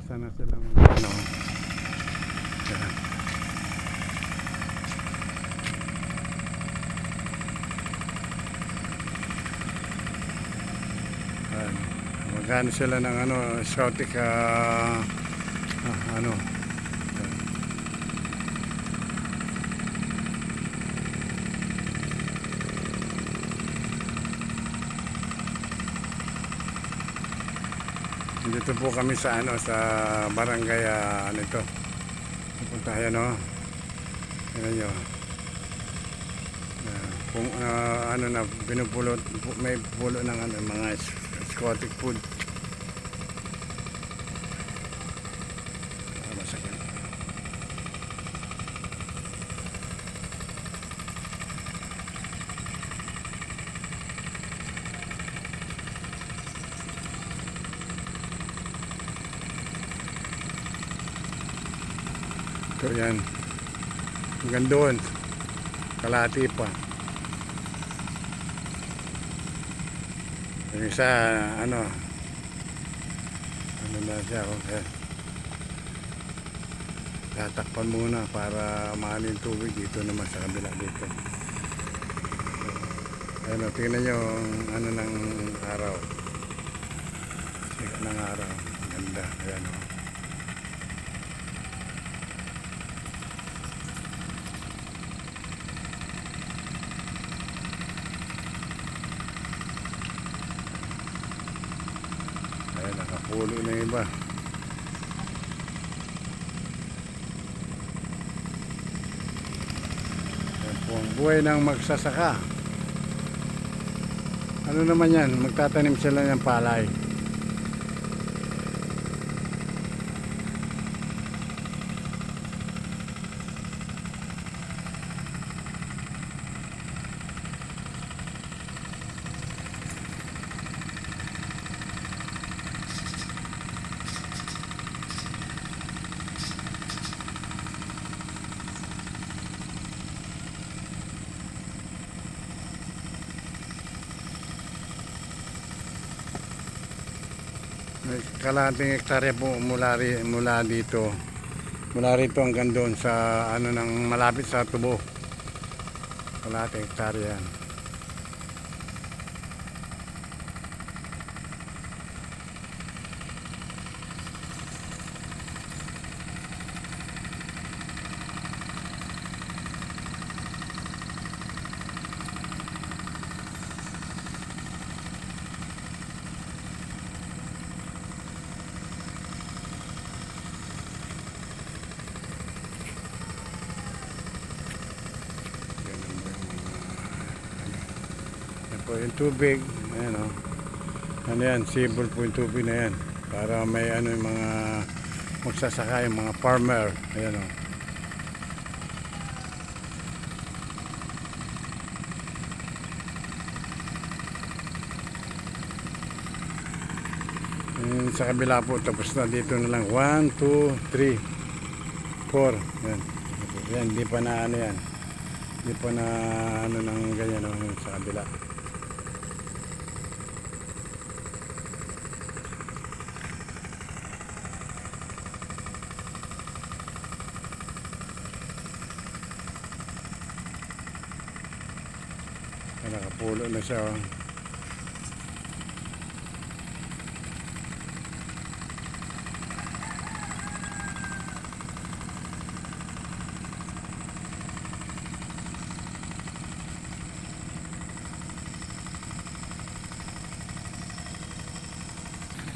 Umpisa na silang ano. Yan. Ayan. Magkano sila ng ano, exotic ah, ah, ano. Dito po kami sa ano sa barangay ah, ano ito. Pupunta tayo no. Ano nyo. Ah, kung ah, ano na pinupulot pu- may pulo ng ano, mga s- exotic food. Yan. Hanggang doon. Kalati pa. Yung isa, ano, ano na siya, okay. Tatakpan muna para mahalin tubig dito naman sa kabila dito. Ayun, o, tingnan nyo ano ng araw. Sikat ng araw. Ganda. Ayan o. Ayan, nakapulo na yung iba. Ang buhay ng magsasaka. Ano naman yan? Magtatanim sila ng palay. May kalahating hektarya po mula, mula dito. Mula rito hanggang doon sa ano nang malapit sa tubo. Kalahating hektarya yan. Ganun ba yung mga ano. Yan po yung tubig. Ayan o. Ano yan, sibol po yung tubig na yan. Para may ano yung mga magsasaka yung mga farmer. Ayan o. Ayan, sa kabila po, tapos na dito na lang. 1, 2, 3, 4. Yan. Yan, di pa na ano yan. Di pa na ano ng ganyan no, yung sa kabila. Na siya. Oh.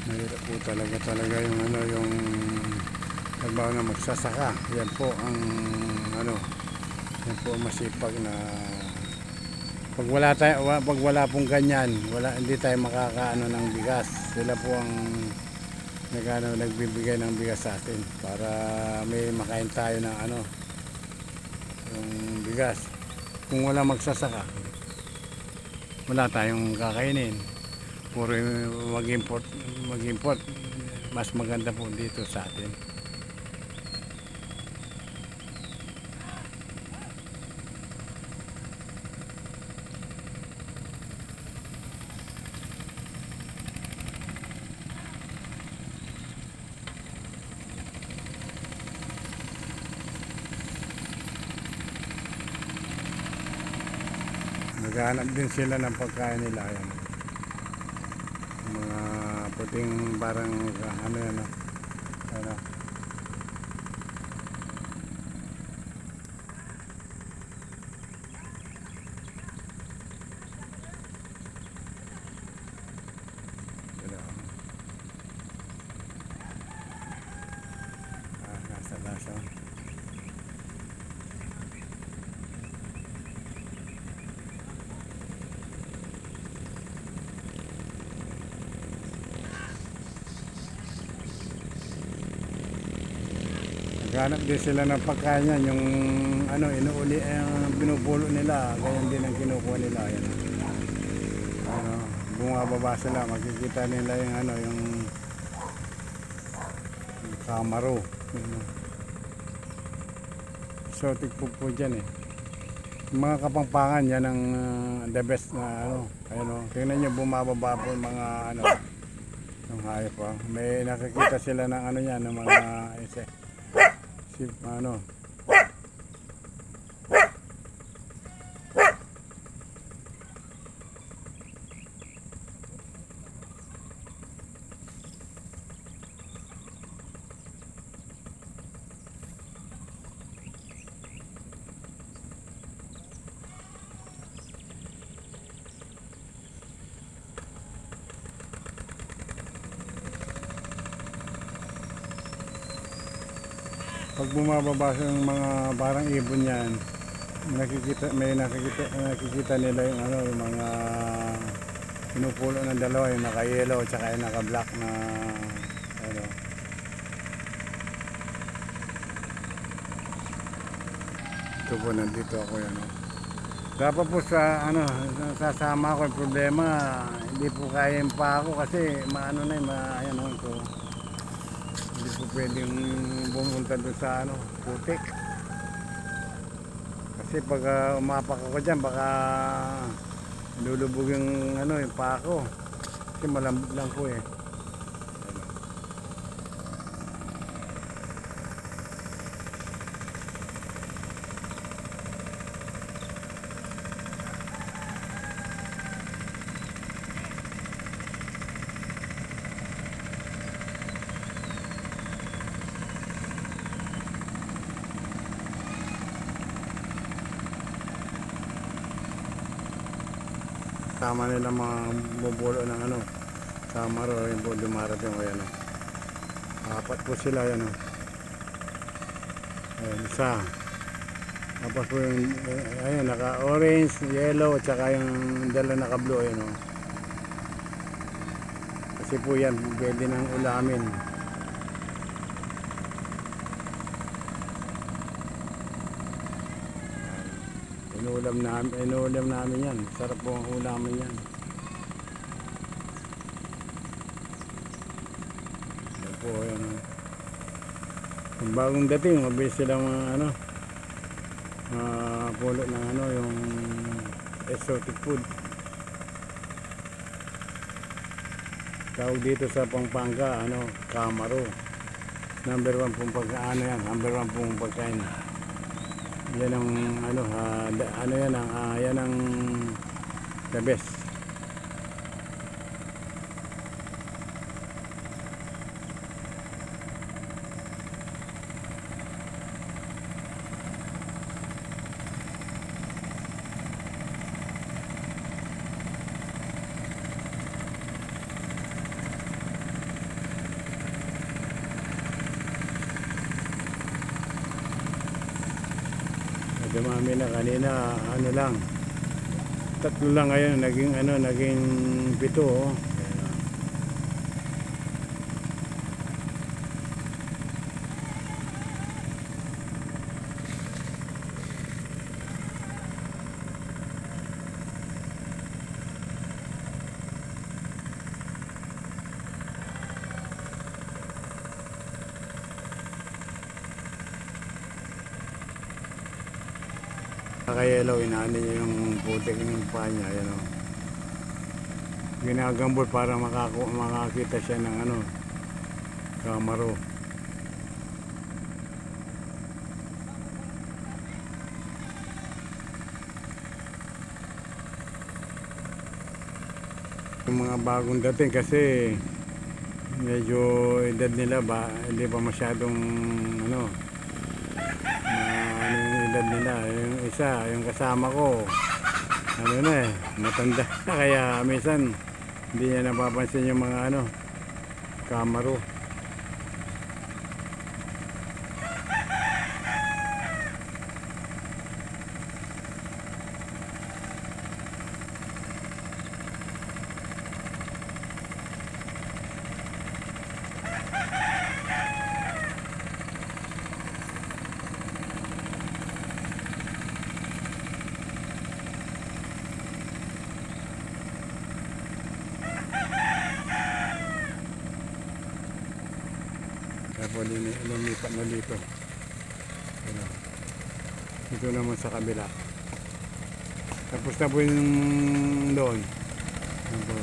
Mahirap po talaga talaga yung ano yung trabaho na magsasaka. Yan po ang ano yan po masipag na pag wala tayo pag wala pong ganyan, wala hindi tayo makakaano ng bigas. Sila po ang nagano nagbibigay ng bigas sa atin para may makain tayo ng ano yung bigas. Kung wala magsasaka, wala tayong kakainin puro mag-import mag-import mas maganda po dito sa atin Naghanap din sila ng pagkain nila. Ayan. Mga puting parang ano yan. ah. Ano. Sila. Ah, nasa lasa. Naghanap din sila ng pagkain yan, yung ano, inuuli, eh, binubulo nila, ganyan din ang kinukuha nila. Yan. Ano, bumababa sila, makikita nila yung ano, yung, yung kamaro. Yun, Exotic po dyan eh. Yung mga kapangpangan, yan ang uh, the best na ano. Ayun o, tingnan nyo, bumababa po yung mga ano, yung hayop po. May nakikita sila ng ano yan, ng mga ese si ano pag bumababa yung mga parang ibon yan nakikita may nakikita nakikita nila yung ano yung mga pinupulo ng dalawa yung naka yellow at saka yung naka black na ano. Ito po nandito ako yan oh. dapat po sa ano sasama ako yung problema. Hindi po kaya pa ako kasi maano na yung ma, ito hindi po pwedeng bumunta doon sa ano, putik. Kasi pag ah, umapak ako dyan, baka lulubog yung ano, yung pako. Kasi malambot lang po eh. Tama nila mga bubulo ng ano, samaro, yung po dumarating o yan o. Apat po sila yan o. Ayan, isa. Tapos po yung, eh, ayun, naka orange, yellow, at saka yung dala naka blue, ayun o. Kasi po yan, pwede ng ulamin. Inuulam namin, inuulam namin yan. Sarap po ang ulamin yan. Yan po, yan. oh. Ang bagong dating, mabilis silang mga ano, uh, pulo ng ano, yung exotic food. Tawag dito sa Pampanga, ano, Camaro. Number one pong pagkaano yan, number one pong pagkain. Yan ang ano, da- ano yan ang ah, yan ang the best. Dumami na kanina, ano lang. Tatlo lang ngayon, naging ano, naging pito. Oh. Nakayelaw, inaano niya yung putik ng paa niya, ayan o. Ginagambol para makaku makakita siya ng ano, kamaro. mga bagong dating kasi medyo edad nila ba hindi pa masyadong ano yung edad nila yung isa yung kasama ko. Ano na eh matanda kaya minsan hindi niya napapansin yung mga ano kamaro Kaya po lumi- lumipat na dito. Ano. Dito naman sa kabila. Tapos na po yung doon. Ano po,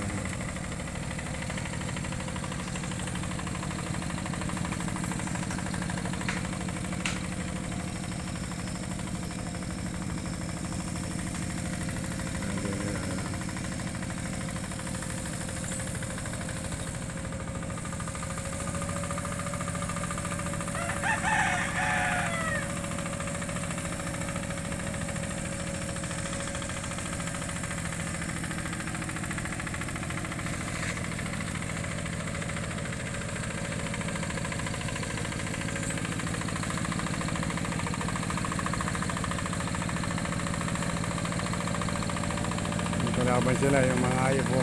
May kalaban sila, yung mga ayop po.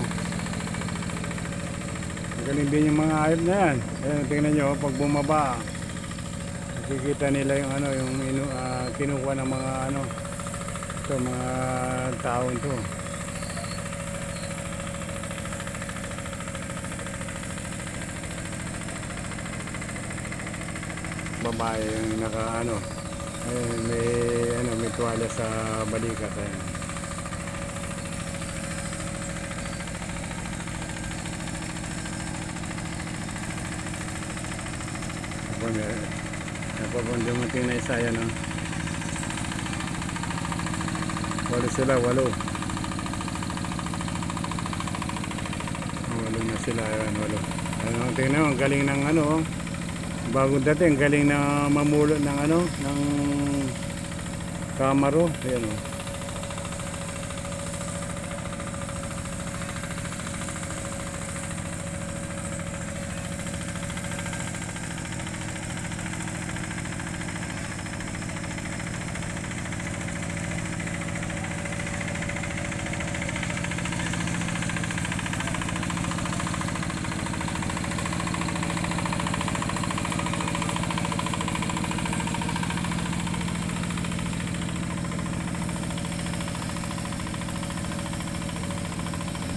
Magaling din yung mga ayop na yan. Ayan, tingnan nyo, pag bumaba, nakikita nila yung ano, yung inu, ah, kinukuha ng mga ano, ito, mga tao ito. Babae yung naka ano, ay, may ano, may tuwalya sa balikat. Ayan. Ako may napapang dumating na isa yan, no? Walo sila, walo. Oh, walo na sila, yan, walo. Ano, tingnan mo, ang galing ng ano, oh. Bagong dating, galing na mamulot ng ano, ng kamaro. Ayan, oh.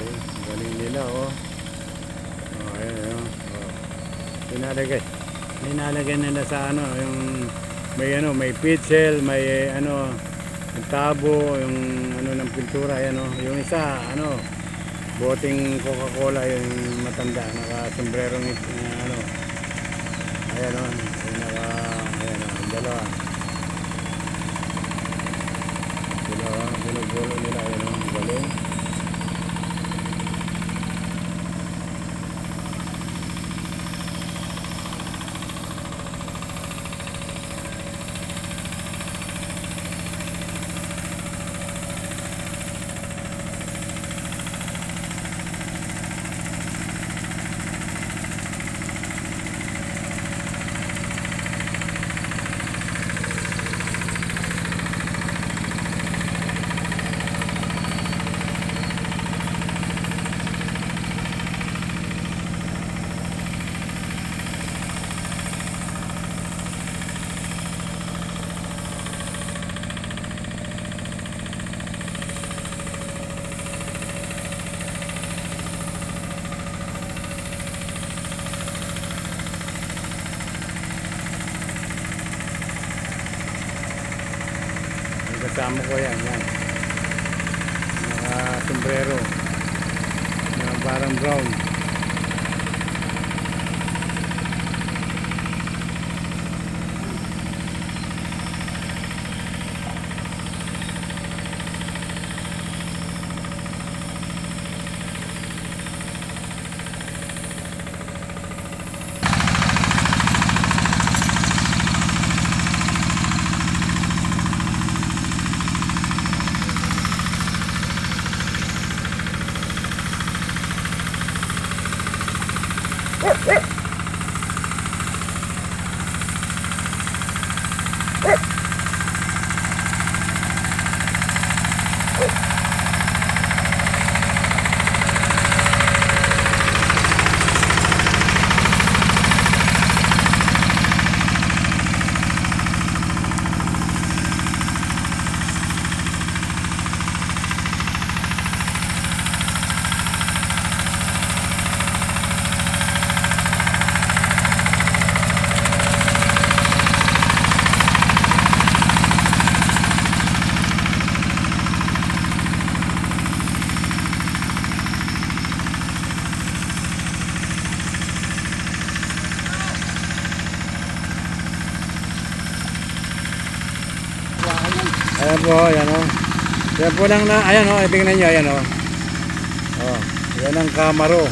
Okay, galing nila oh. Oh, ayan, ayan. Oh. Pinalagay. Ninalagay nila sa ano, yung may ano, may pitchel, may ano, yung tabo, yung ano ng pintura, ayan oh. Yung isa, ano, boting Coca-Cola, yung matanda, naka-sombrero ng ano. Ayan oh, yung naka, ayan oh, yung dalawa. Sila oh, binubulo nila, ayan oh, galing. Kasama ko yan, yan. Naka sombrero. Na parang brown. Ayan po, ayan o. Yan po lang na, ayan o, tingnan nyo, ayan o. Oh, yan ang Camaro.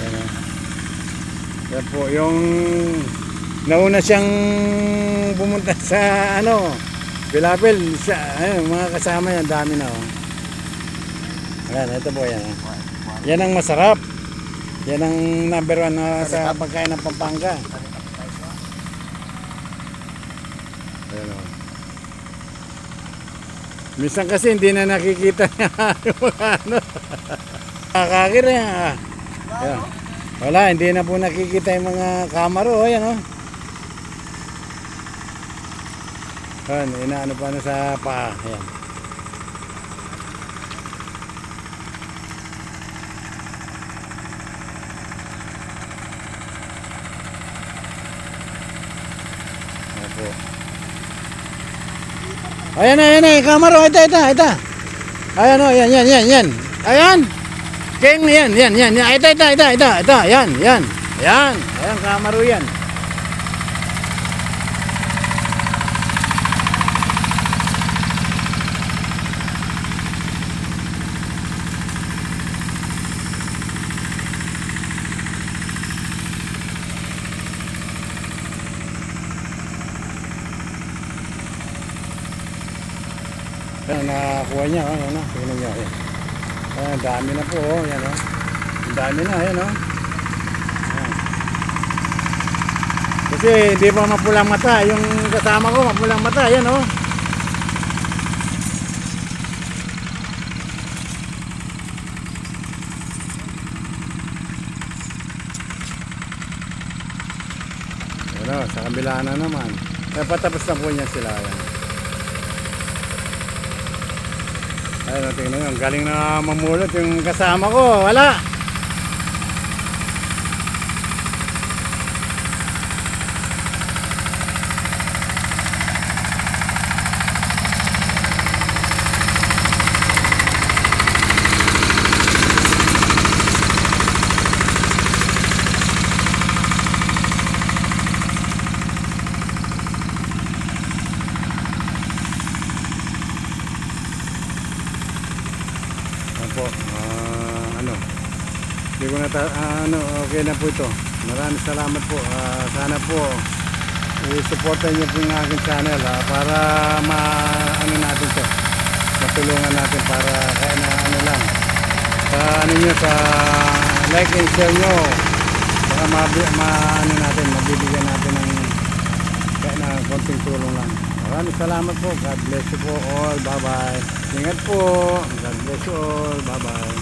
Ayan o. Yan po, yung nauna siyang pumunta sa ano, Pilapil, sa, ayun, mga kasama yan, dami na o. Ayan, ito po yan. o. Yan ang masarap. Yan ang number one na sa pagkain ng Pampanga. Ayan o. Minsan kasi hindi na nakikita yung mga ano. Kakakir eh. Ayan. Wala, hindi na po nakikita yung mga kamaro. Ayan o. Ayan, inaano pa na sa paa. Ayan po. Ayan na, ayan na, kamaro, ito, ito, ito. Ayan o, yan, yan, yan, yan. Ayan. King, yan, yan, yan, yan. Ito, ito, ito, ito, ito, yan, yan. Ayan, ayan, kamaro yan. Ayan, nakakuha niya, oh, yan o, tingnan niyo, ayan. Ayan, dami na po, oh, yan o. Ang dami na, ayan o. Ayan. Kasi hindi pa mapulang mata, yung kasama ko mapulang mata, ayan o. Ano, sa kabila na naman. Eh, patapos na po niya sila. Ayan. Ayun, tingnan nyo. Galing na mamulot yung kasama ko. Wala. Po, ah, ano, hindi ko na, ah, ano, okay na po ito. Maraming salamat po. Ah, sana po, i-supportan niyo po yung aking channel ah, para ma, ano natin to, matulungan natin para kaya na ano lang. Sa ano nyo, sa like and share nyo, para ma, ma, ano natin, mabibigyan natin ng kaya na konting tulong lang. Maraming salamat po. God bless you po all. Bye-bye. Ingat po. God bless you all. Bye-bye.